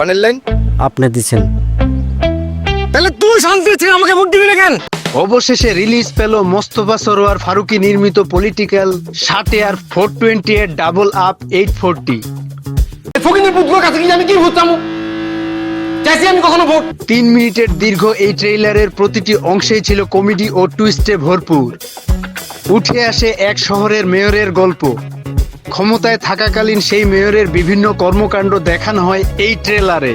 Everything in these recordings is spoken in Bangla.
পানের লাইন আপনি দিছেন। তাহলে তুই শান্তি ছিল আমাকে ভোট দিবি না কেন? অবশেষে রিলিজ পেল মোস্তফা সরোয়ার ফারুকি নির্মিত পলিটিক্যাল সাটেয়ার ফোর টোয়েন্টি এর ডাবল আপ এইট ফোরটি ফকিনের বুদ্ধর কাছে আমি কি ভোট চামু? চাইছি আমি কখনো ভোট। তিন মিনিটের দীর্ঘ এই ট্রেইলারের প্রতিটি অংশেই ছিল কমেডি ও টুইস্টে ভরপুর। উঠে আসে এক শহরের মেয়রের গল্প। ক্ষমতায় থাকাকালীন সেই মেয়রের বিভিন্ন কর্মকাণ্ড দেখানো হয় এই ট্রেলারে।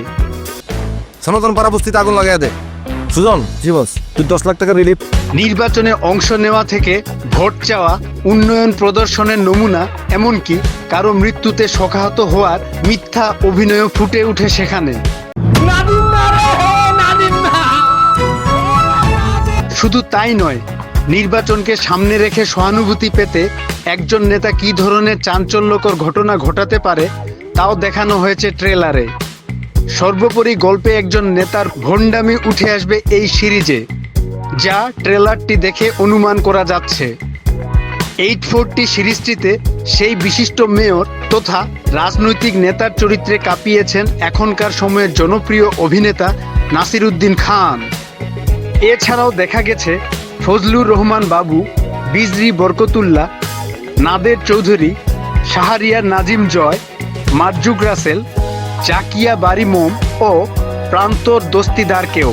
সনাতন পাড়া বস্তিতে আগুন লাগাই দে। সুজন জি বস তুই দশ লাখ টাকা রিলিফ নির্বাচনে অংশ নেওয়া থেকে ভোট চাওয়া উন্নয়ন প্রদর্শনের নমুনা এমনকি কারও মৃত্যুতে শোকাহত হওয়ার মিথ্যা অভিনয় ফুটে উঠে সেখানে। শুধু তাই নয় নির্বাচনকে সামনে রেখে সহানুভূতি পেতে একজন নেতা কী ধরনের চাঞ্চল্যকর ঘটনা ঘটাতে পারে, তাও দেখানো হয়েছে ট্রেলারে। সর্বোপরি গল্পে একজন নেতার ভণ্ডামি উঠে আসবে এই সিরিজে, যা ট্রেলারটি দেখে অনুমান করা যাচ্ছে। এইট ফোরটি সিরিজটিতে সেই বিশিষ্ট মেয়র তথা রাজনৈতিক নেতার চরিত্রে কাঁপিয়েছেন এখনকার সময়ের জনপ্রিয় অভিনেতা নাসিরুদ্দিন খান। এছাড়াও দেখা গেছে ফজলুর রহমান বাবু, বিজরি বরকতুল্লাহ, নাদের চৌধুরী শাহারিয়া নাজিম জয়, মার্জুক রাসেল, জাকিয়া বারিমোম ও প্রান্তর দস্তিদারকেও।